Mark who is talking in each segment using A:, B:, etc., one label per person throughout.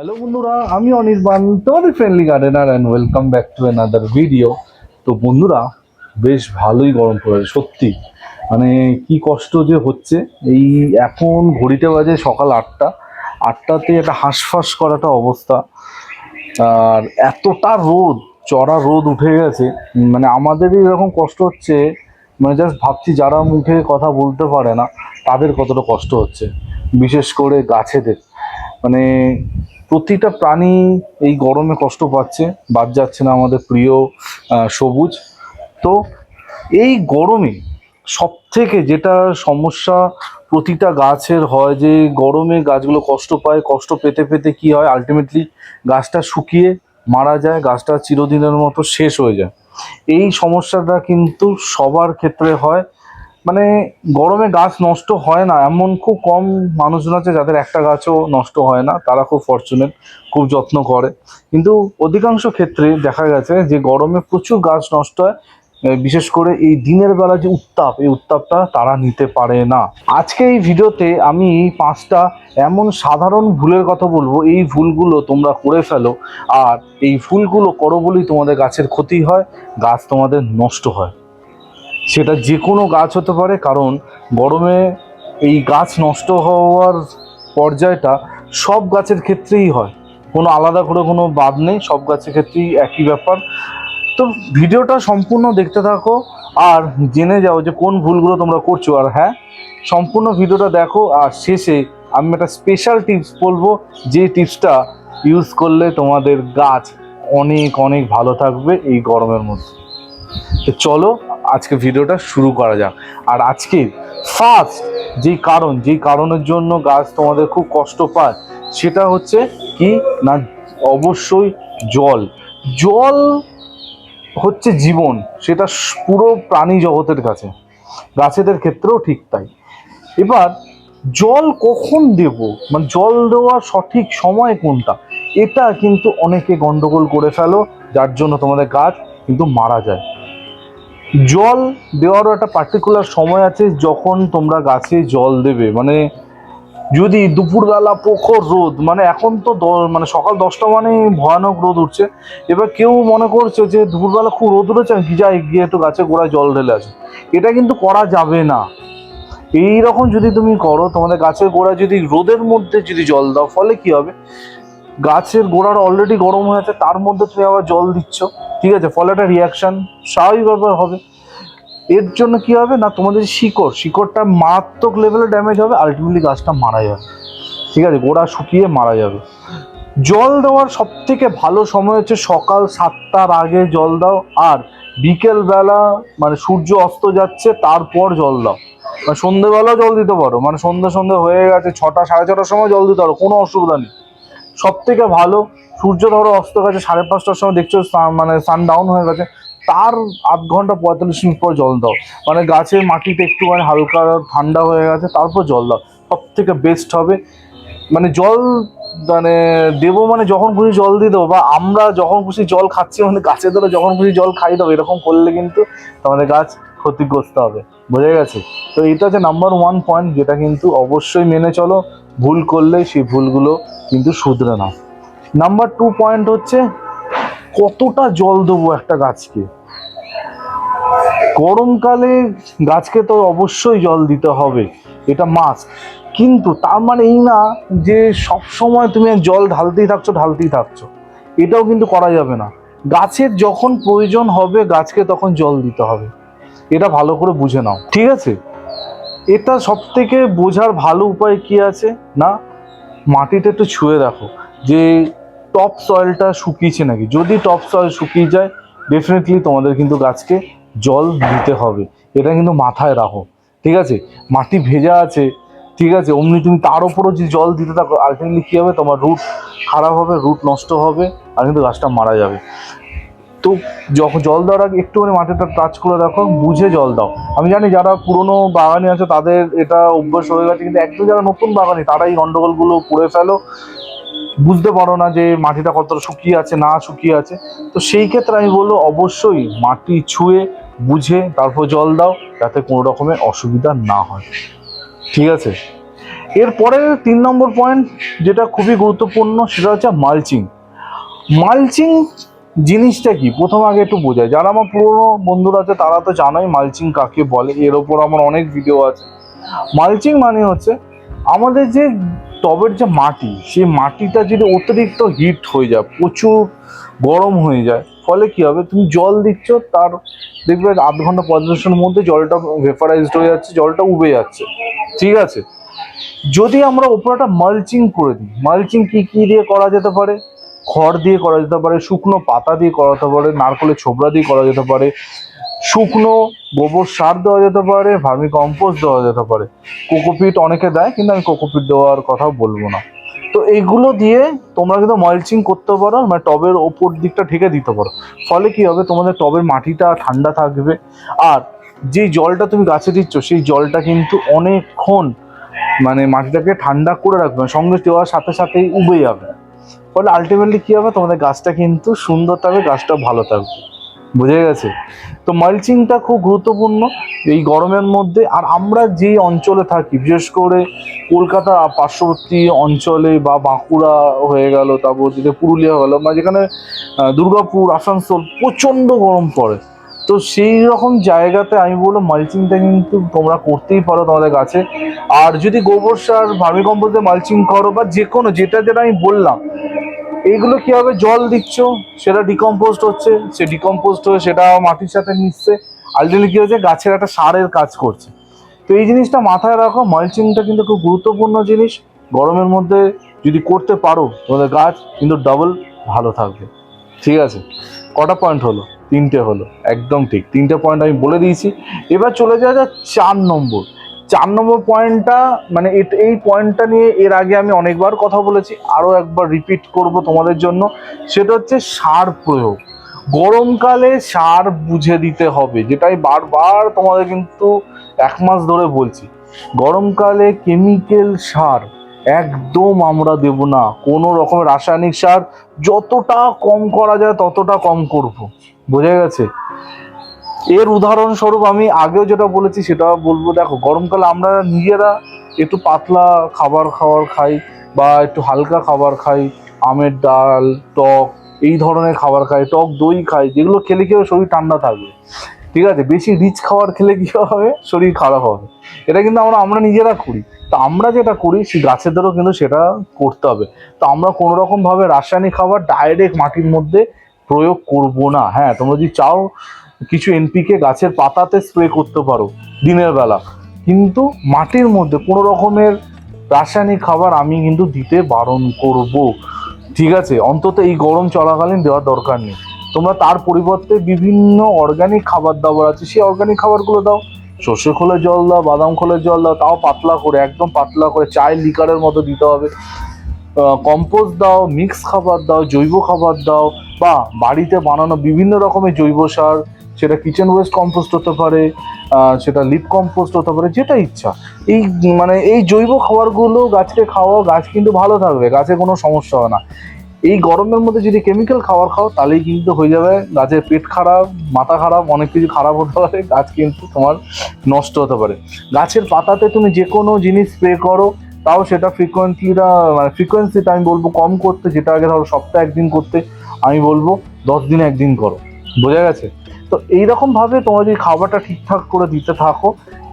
A: Hello বন্ধুরা, আমি অনির্বাণ, তোমাদের friendly gardener and welcome back to another video তো বন্ধুরা, বেশ ভালোই গরম পড়েছে, সত্যি। মানে কি কষ্ট যে হচ্ছে। এই এখন ঘড়িতে বাজে সকাল আটটা। আটটাতে একটা হাঁসফাঁস করাটা অবস্থা। আর এতটা রোদ, চড়া রোদ উঠে গেছে। মানে আমাদেরই এরকম কষ্ট হচ্ছে। মানে জাস্ট ভাবছি যারা মুখে কথা বলতে পারে না, তাদের কতটা কষ্ট হচ্ছে। বিশেষ করে গাছেদের। মানে প্রতিটা প্রাণী এই গরমে কষ্ট পাচ্ছে, বাদ যাচ্ছে না আমাদের প্রিয় সবুজ। তো এই গরমে সব থেকে যেটা সমস্যা প্রতিটা গাছের হয় যে গরমে গাছগুলো কষ্ট পায়, কষ্ট পেতে পেতে কি হয়? আলটিমেটলি গাছটা শুকিয়ে মারা যায়, গাছটা চিরদিনের মতো শেষ হয়ে যায়। এই সমস্যাটা কিন্তু সবার ক্ষেত্রে হয়। মানে গরমে গাছ নষ্ট হয় না, এমন খুব কম মানুষজন আছে যাদের একটা গাছও নষ্ট হয় না, তারা খুব ফর্চুনেট খুব যত্ন করে। কিন্তু অধিকাংশ ক্ষেত্রে দেখা গেছে যে গরমে প্রচুর গাছ নষ্ট হয় বিশেষ করে এই দিনের বেলা যে উত্তাপ, এই উত্তাপটা তারা নিতে পারে না। আজকে এই ভিডিওতে আমি পাঁচটা এমন সাধারণ ভুলের কথা বলব, এই ভুলগুলো তোমরা করে ফেলো, আর এই ভুলগুলো করো বলেই তোমাদের গাছের ক্ষতি হয়, গাছ তোমাদের নষ্ট হয়। সেটা যে কোনো গাছ হতে পারে, কারণ গরমে এই গাছ নষ্ট হওয়ার পর্যায়টা সব গাছের ক্ষেত্রেই হয়। কোনো আলাদা করে কোনো বাদ নেই, সব গাছের ক্ষেত্রেই একই ব্যাপার। তো ভিডিওটা সম্পূর্ণ দেখতে থাকো আর জেনে যাও যে কোন ভুলগুলো তোমরা করছ। আর হ্যাঁ সম্পূর্ণ ভিডিওটা দেখো আর শেষে আমি একটা স্পেশাল টিপস বলব, যে টিপসটা ইউজ করলে তোমাদের গাছ অনেক অনেক ভালো থাকবে এই গরমের মধ্যে। তো চলো আজকে ভিডিওটা শুরু করা যাক। আর আজকে ফার্স্ট যেই কারণ, যেই কারণের জন্য গাছ তোমাদের খুব কষ্ট পায়, সেটা হচ্ছে কি না, অবশ্যই জল। জল হচ্ছে জীবন, সেটা পুরো প্রাণী জগতের কাছে। গাছেদের ক্ষেত্রেও ঠিক তাই। এবার জল কখন দেব? মানে জল দেওয়ার সঠিক সময় কোনটা? এটা কিন্তু অনেকে গন্ডগোল করে ফেলো, যার জন্য তোমাদের গাছ কিন্তু মারা যায়। জল দেওয়ারও একটা পার্টিকুলার সময় আছে যখন তোমরা গাছে জল দেবে। মানে যদি দুপুরবেলা প্রখর রোদ মানে এখন তো মানে সকাল দশটা মানে ভয়ানক রোদ উঠছে। এবার কেউ মনে করছে যে দুপুরবেলা খুব রোদ উঠেছে কি যাই, গিয়ে একটু গাছে গোড়ায় জল ঢেলে আসে। এটা কিন্তু করা যাবে না। এই রকম যদি তুমি করো, তোমাদের গাছের গোড়ায় যদি রোদের মধ্যে যদি জল দাও, ফলে কি হবে? গাছের গোড়ার অলরেডি গরম হয়ে আছে তার মধ্যে তুমি আবার জল দিচ্ছ, ঠিক আছে? ফলে একটা রিয়াকশন স্বাভাবিকভাবে হবে। এর জন্য কি হবে? না, তোমাদের শিকড়, শিকড়টা মারাত্মক লেভেলে ড্যামেজ হবে আলটিমেটলি গাছটা মারা যাবে। ঠিক আছে? গোড়া শুকিয়ে মারা যাবে। জল দেওয়ার সব থেকে ভালো সময় হচ্ছে সকাল সাতটার আগে জল দাও, আর বিকেল বেলা মানে সূর্য অস্ত যাচ্ছে, তারপর জল দাও। মানে সন্ধেবেলাও জল দিতে পারো মানে সন্ধে সন্ধে হয়ে গেছে, ছটা, সাড়ে ছটার সময় জল দিতে পারো, কোনো অসুবিধা নেই। সব থেকে ভালো, সূর্য ধরো অস্ত গেছে, সাড়ে পাঁচটার সময় দেখছ মানে সান ডাউন হয়ে গেছে, তার আধ ঘণ্টা পঁয়তাল্লিশ মিনিট পর জল দাও। মানে গাছের মাটিতে একটুখানি হালকা ঠান্ডা হয়ে গেছে, তারপর জল দাও। সব থেকে বেস্ট হবে মানে জল মানে দেবো মানে যখন খুশি জল দিয়ে দেবো, বা আমরা যখন খুশি জল খাচ্ছি মানে গাছে ধরো যখন খুশি জল খাই দেবো, এরকম করলে কিন্তু আমাদের গাছ ক্ষতিগ্রস্ত হবে। বোঝা গেছে? তো এটা হচ্ছে নাম্বার ওয়ান পয়েন্ট যেটা কিন্তু অবশ্যই মেনে চলো। ভুল করলে সেই ভুলগুলো কিন্তু শুধরে নাও। নাম্বার টু পয়েন্ট হচ্ছে, কতটা জল দেবো একটা গাছকে? গরমকালে গাছকে তো অবশ্যই জল দিতে হবে, এটা মাস্ট কিন্তু তার মানে এই না যে সব সময় তুমি জল ঢালতেই থাকছো ঢালতেই থাকছো। এটাও কিন্তু করা যাবে না। গাছের যখন প্রয়োজন হবে, গাছকে তখন জল দিতে হবে। এটা ভালো করে বুঝে নাও, ঠিক আছে? এটা সব থেকে বোঝার ভালো উপায় কি আছে? না, মাটিটা একটু ছুঁয়ে দেখো। যে টপ সয়েলটা শুকিয়েছে নাকি? যদি টপ সয়েল শুকিয়ে যায় ডেফিনেটলি তোমাদের কিন্তু গাছকে জল দিতে হবে। এটা কিন্তু মাথায় রাখো। ঠিক আছে? মাটি ভেজা আছে। ঠিক আছে? অমনি তুমি তার উপরও যদি জল দিতে থাকো আলটিমেটলি কী হবে? তোমার রুট খারাপ হবে রুট নষ্ট হবে, আর কিন্তু গাছটা মারা যাবে। তো যখন জল দেওয়ার আগে একটুখানি মাটিটা টাচ করে দেখো, বুঝে জল দাও। আমি জানি যারা পুরনো বাগানে আছে, তাদের এটা অভ্যাস হয়ে গেছে, কিন্তু একদম যারা নতুন বাগানে তারা এই গন্ডগোলগুলো করে ফেলো। বুঝতে পারো না যে মাটিটা কতটা শুকিয়ে আছে, না শুকিয়ে আছে। তো সেই ক্ষেত্রে আমি বলব, অবশ্যই মাটি ছুঁয়ে, বুঝে, তারপর জল দাও, যাতে কোনো রকমের অসুবিধা না হয়। ঠিক আছে? এরপরে তিন নম্বর পয়েন্ট যেটা খুবই গুরুত্বপূর্ণ, সেটা হচ্ছে মালচিং মালচিং জিনিসটা কি? প্রথম আগে একটু বোঝাই। যারা আমার পুরোনো বন্ধুরা আছে, তারা তো জানোই মালচিং কাকে বলে। এর ওপর আমার অনেক ভিডিও আছে। মালচিং মানে হচ্ছে আমাদের যে টবের যে মাটি, সেই মাটিটা যদি অতিরিক্ত হিট হয়ে যায়, প্রচুর গরম হয়ে যায়, ফলে কি হবে? তুমি জল দিচ্ছ, তার দেখবে আধ ঘণ্টা, পঞ্চাশ মিনিটের মধ্যে জলটা ভেপারাইজড হয়ে যাচ্ছে, জলটা উবে যাচ্ছে। ঠিক আছে? যদি আমরা ওপরে একটা মালচিং করে দিই মালচিং কি কি দিয়ে করা যেতে পারে? খড় দিয়ে করা যেতে পারে, শুকনো পাতা দিয়ে করা যেতে পারে, নারকলের ছোবড়া দিয়ে করা যেতে পারে, শুকনো গোবর সার দেওয়া যেতে পারে, ভার্মি কম্পোস্ট দেওয়া যেতে পারে। কোকোপিট অনেকে দেয়, কিন্তু আমি কোকোপিট দেওয়ার কথা বলব না। তো এইগুলো দিয়ে তোমরা কিন্তু মালচিং করতে পারো মানে টবের ওপর দিকটা ঢেকে দিতে পারো। ফলে কি হবে? তোমাদের টবের মাটিটা ঠান্ডা থাকবে। আর যে জলটা তুমি গাছে দিচ্ছ, সেই জলটা কিন্তু অনেকক্ষণ মানে মাটিটাকে ঠান্ডা করে রাখবে সঙ্গে দেওয়ার সাথে সাথেই উবে যাবে। ফলে আলটিমেটলি কি হবে? তোমাদের গাছটা কিন্তু সুন্দর থাকবে গাছটা ভালো থাকবে। বুঝে গেছে? তো মালচিংটা খুব গুরুত্বপূর্ণ। এই গরমের মধ্যে আর আমরা যে অঞ্চলে থাকি, বিশেষ করে কলকাতা পার্শ্ববর্তী অঞ্চলে বা বাঁকুড়া হয়ে গেল, তারপর যেটা পুরুলিয়া হলো বা যেখানে দুর্গাপুর, আসানসোল প্রচণ্ড গরম পড়ে। তো সেই রকম জায়গাতে আমি বলব মালচিংটা কিন্তু তোমরা করতেই পারো তোমাদের গাছে আর যদি গোবর সার, ভার্মি কম্পোস্টে মালচিং করো বা যে কোনো যেটা যেটা আমি বললাম এইগুলো কি হবে? জল দিচ্ছ, সেটা ডিকম্পোস্ট হচ্ছে, সে ডিকম্পোস্ট হয়ে সেটা মাটির সাথে মিশছে। আলটিমেটলি কি হচ্ছে গাছের একটা সারের কাজ করছে। তো এই জিনিসটা মাথায় রাখো মালচিংটা কিন্তু খুব গুরুত্বপূর্ণ জিনিস। গরমের মধ্যে যদি করতে পারো, তোমাদের গাছ কিন্তু ডাবল ভালো থাকবে। ঠিক আছে? কটা পয়েন্ট হলো? তিনটে হলো। একদম ঠিক। তিনটে পয়েন্ট আমি বলে দিয়েছি। এবার চলে যাওয়া যাক চার নম্বর। চার নম্বর পয়েন্টটা মানে এই পয়েন্টটা নিয়ে এর আগে আমি অনেকবার কথা বলেছি আরও একবার রিপিট করব তোমাদের জন্য। সেটা হচ্ছে সার প্রয়োগ। গরমকালে সার বুঝে দিতে হবে, যেটাই বারবার তোমাদের কিন্তু এক মাস ধরে বলছি। গরমকালে কেমিক্যাল সার একদম আমরা দেব না। কোনো রকমের রাসায়নিক সার যতটা কম করা যায় ততটা কম করব। বোঝা গেছে? এর উদাহরণস্বরূপ আমি আগেও যেটা বলেছি, সেটা বলব, দেখো, গরমকালে আমরা নিজেরা একটু পাতলা খাবার খাওয়ার খাই বা একটু হালকা খাবার খাই, আমের ডাল, টক, এই ধরনের খাবার খাই, টক দই খাই, যেগুলো খেলে কি হবে? শরীর ঠান্ডা থাকবে। ঠিক আছে? বেশি রিচ খাবার খেলে কি হবে? শরীর খারাপ হবে। এটা কিন্তু আমরা আমরা নিজেরা করি। তো আমরা যেটা করি গাছেদেরও কিন্তু সেটা করতে হবে। তো আমরা কোনো রকম ভাবে রাসায়নিক খাবার ডাইরেক্ট মাটির মধ্যে প্রয়োগ করব না। হ্যাঁ তোমরা যদি চাও কিছু এনপিকে গাছের পাতাতে স্প্রে করতে পারো দিনের বেলা। কিন্তু মাটির মধ্যে কোনো রকমের রাসায়নিক খাবার আমি কিন্তু দিতে বারণ করব। ঠিক আছে? অন্তত এই গরম চলাকালীন দেওয়ার দরকার নেই। তোমরা তার পরিবর্তে বিভিন্ন অর্গানিক খাবার দাবার আছে, সেই অর্গানিক খাবারগুলো দাও। সর্ষে খোলের জল দাও, বাদাম খোলের জল দাও, তাও পাতলা করে, একদম পাতলা করে, চায়ের লিকারের মতো দিতে হবে। কম্পোস্ট দাও মিক্স খাবার দাও, জৈব খাবার দাও, বা বাড়িতে বানানো বিভিন্ন রকমের জৈব সার, সেটা কিচেন ওয়েস্ট কম্পোস্ট হতে পারে সেটা লিপ কম্পোস্ট হতে পারে, যেটা ইচ্ছা। এই মানে এই জৈব খাবারগুলো গাছকে খাওয়াও, গাছ কিন্তু ভালো থাকবে, গাছে কোনো সমস্যা হয় না। এই গরমের মধ্যে যদি কেমিক্যাল খাবার খাও, তাহলেই কিন্তু হয়ে যাবে গাছের পেট খারাপ, মাথা খারাপ, অনেক কিছু খারাপ হতে পারে, গাছ কিন্তু তোমার নষ্ট হতে পারে। গাছের পাতাতে তুমি যে কোনো জিনিস স্প্রে করো, তাও সেটা ফ্রিকোয়েন্টলিটা মানে ফ্রিকোয়েন্সিটা আমি বলব কম করতে, যেটা আগে ধরো সপ্তাহে একদিন করতে, আমি বলব দশ দিনে একদিন করো। বোঝা গেছে? তো এইরকম ভাবে তোমরা যদি খাবারটা ঠিকঠাক করে দিতে থাকো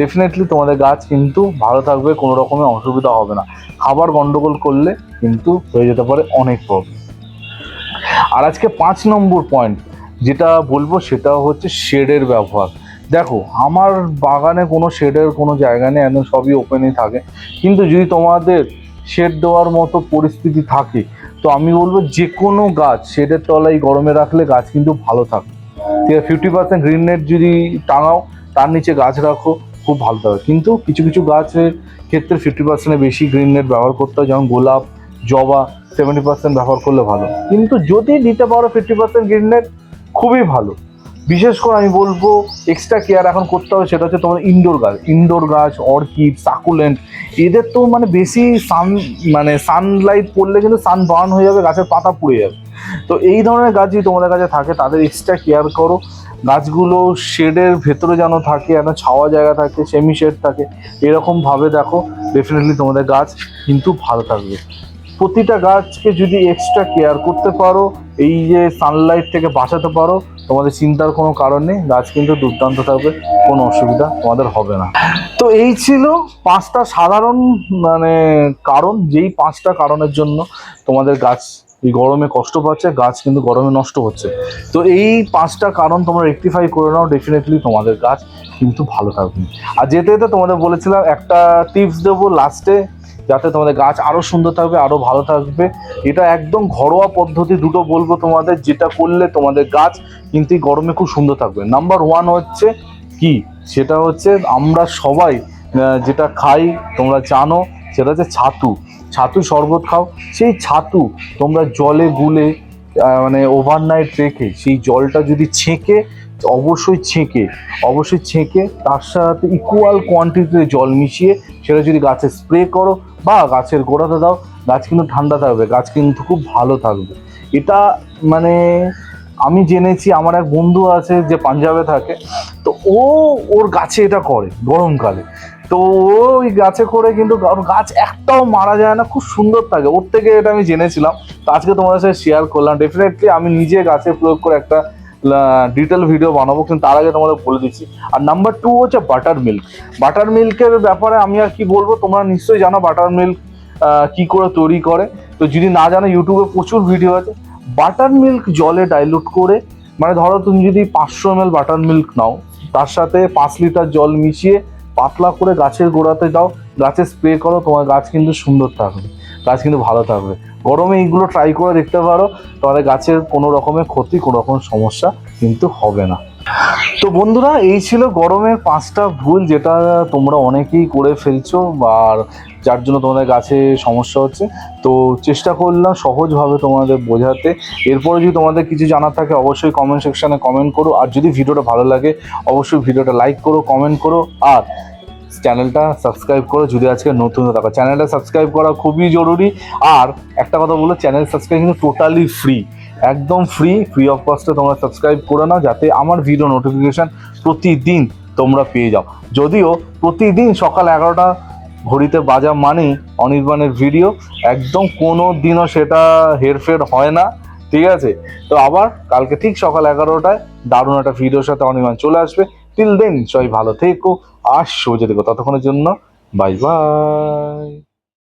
A: ডেফিনেটলি তোমাদের গাছ কিন্তু ভালো থাকবে, কোনো রকমের অসুবিধা হবে না। খাবার গন্ডগোল করলে কিন্তু হয়ে যেতে পারে অনেক প্রবলেম আর আজকে পাঁচ নম্বর পয়েন্ট যেটা বলব সেটা হচ্ছে শেডের ব্যবহার। দেখো, আমার বাগানে কোনো শেডের কোনো জায়গা নেই, একদম সবই ওপেনই থাকে। কিন্তু যদি তোমাদের শেড দেওয়ার মতো পরিস্থিতি থাকে, তো আমি বলব যে কোনো গাছ, শেডের তলায় গরমে রাখলে গাছ কিন্তু ভালো থাকে ঠিক আছে ফিফটি পার্সেন্ট গ্রিন নেট যদি টাঙাও, তার নিচে গাছ রাখো, খুব ভালো থাকবে। কিন্তু কিছু কিছু গাছের ক্ষেত্রে ফিফটি পার্সেন্টের বেশি গ্রিন নেট ব্যবহার করতে হয়, যেমন গোলাপ, জবা সেভেন্টি পার্সেন্ট ব্যবহার করলে ভালো। কিন্তু যদি দিতে পারো ফিফটি পার্সেন্ট গ্রিন নেট খুবই ভালো। বিশেষ করে আমি বলব এক্সট্রা কেয়ার এখন করতে হবে, সেটা হচ্ছে তোমার ইনডোর গাছ। ইনডোর গাছ অর্কিড সাকুলেন্ট এদের তো মানে বেশি সান মানে সানলাইট পড়লে কিন্তু সান বার্ন হয়ে যাবে, গাছের পাতা পুড়ে যাবে। তো এই ধরনের গাছ যদি তোমাদের কাছে থাকে, তাদের এক্সট্রা কেয়ার করো। গাছগুলো শেডের ভেতরে যেন থাকে একটা ছাওয়া জায়গা থাকে সেমি শেড থাকে এরকমভাবে দেখো ডেফিনেটলি তোমাদের গাছ কিন্তু ভালো থাকবে। প্রতিটা গাছকে যদি এক্সট্রা কেয়ার করতে পারো, এই যে সানলাইট থেকে বাঁচাতে পারো, তোমাদের চিন্তার কোনো কারণ নেই, গাছ কিন্তু দুর্দান্ত থাকবে, কোনো অসুবিধা তোমাদের হবে না। তো এই ছিল পাঁচটা সাধারণ মানে কারণ, যেই পাঁচটা কারণের জন্য তোমাদের গাছ এই গরমে কষ্ট পাচ্ছে, গাছ কিন্তু গরমে নষ্ট হচ্ছে। তো এই পাঁচটা কারণ তোমরা রেকটিফাই করে নাও ডেফিনেটলি তোমাদের গাছ কিন্তু ভালো থাকবে। আর যেতে যেতে তোমাদের বলেছিলাম, একটা টিপস দেবো লাস্টে যাতে তোমাদের গাছ আরও সুন্দর থাকবে আরও ভালো থাকবে। এটা একদম ঘরোয়া পদ্ধতি দুটো বলব তোমাদের, যেটা করলে তোমাদের গাছ কিন্তু গরমে খুব সুন্দর থাকবে। নাম্বার ওয়ান হচ্ছে কি? সেটা হচ্ছে আমরা সবাই যেটা খাই তোমরা জানো, সেটা হচ্ছে ছাতু। ছাতু শরবত খাও। সেই ছাতু তোমরা জলে গুলে মানে ওভারনাইট রেখে সেই জলটা যদি ছেঁকে, অবশ্যই ছেঁকে। অবশ্যই ছেঁকে, তার সাথে ইকুয়াল কোয়ান্টিটিতে জল মিশিয়ে সেটা যদি গাছে স্প্রে করো বা গাছের গোড়াতে দাও, গাছ কিন্তু ঠান্ডা থাকবে, গাছ কিন্তু খুব ভালো থাকবে। এটা মানে আমি জেনেছি, আমার এক বন্ধু আছে যে পাঞ্জাবে থাকে তো ও ওর গাছে এটা করে গরমকালে। তো ওই গাছে করে কিন্তু গাছ একটাও মারা যায় না, খুব সুন্দর থাকে। ওর থেকে এটা আমি জেনেছিলাম। তো আজকে তোমাদের সাথে শেয়ার করলাম। ডেফিনেটলি আমি নিজে গাছে প্রয়োগ করে একটা ডিটেল ভিডিও বানাবো, কিন্তু তার আগে তোমাদের বলে দিচ্ছি। আর নাম্বার টু হচ্ছে বাটার মিল্ক বাটার মিল্কের ব্যাপারে আমি আর কি বলব, তোমরা নিশ্চয়ই জানো বাটার মিল্ক কি করে তৈরি করে। তো যদি না জানো ইউটিউবে প্রচুর ভিডিও আছে। বাটার মিল্ক জলে ডাইলুট করে মানে ধরো তুমি যদি পাঁচশো এম বাটার মিল্ক নাও তার সাথে পাঁচ লিটার জল মিশিয়ে পাতলা করে গাছের গোড়াতে দাও। গাছে স্প্রে করো, তোমার গাছ কিন্তু সুন্দর থাকবে, গাছ কিন্তু ভালো থাকবে। গরমে এইগুলো ট্রাই করে দেখতে পারো তোমাদের গাছের কোনো রকমের ক্ষতি, কোনো রকম সমস্যা কিন্তু হবে না। তো বন্ধুরা, এই ছিল গরমের পাঁচটা ভুল যেটা তোমরা অনেকেই করে ফেলছো আর যার জন্য তোমাদের গাছে সমস্যা হচ্ছে। তো চেষ্টা করলাম সহজভাবে তোমাদের বোঝাতে। এরপরে যদি তোমাদের কিছু জানার থাকে, অবশ্যই কমেন্ট সেকশানে কমেন্ট করো। আর যদি ভিডিওটা ভালো লাগে, অবশ্যই ভিডিওটা লাইক করো কমেন্ট করো। আর চ্যানেলটা সাবস্ক্রাইব করো যদি আজকে নতুন থাকো। চ্যানেলটা সাবস্ক্রাইব করা খুবই জরুরি। আর একটা কথা বলো চ্যানেল সাবস্ক্রাইব কিন্তু টোটালি ফ্রি একদম ফ্রি ফ্রি অফ কস্টে তোমরা সাবস্ক্রাইব করে নাও যাতে আমার ভিডিও নোটিফিকেশান প্রতিদিন তোমরা পেয়ে যাও। যদিও প্রতিদিন সকাল এগারোটা ঘড়িতে বাজা মানেই অনির্বাণের ভিডিও একদম কোনো দিনও সেটা হেরফের হয় না, ঠিক আছে? তো আবার কালকে ঠিক সকাল এগারোটায় দারুণ একটা ভিডিওর সাথে অনির্বাণ চলে আসবে। টিল দেন সবাই ভালো থেকো আর সোজা দেখো। ততক্ষণের জন্য বাই বাই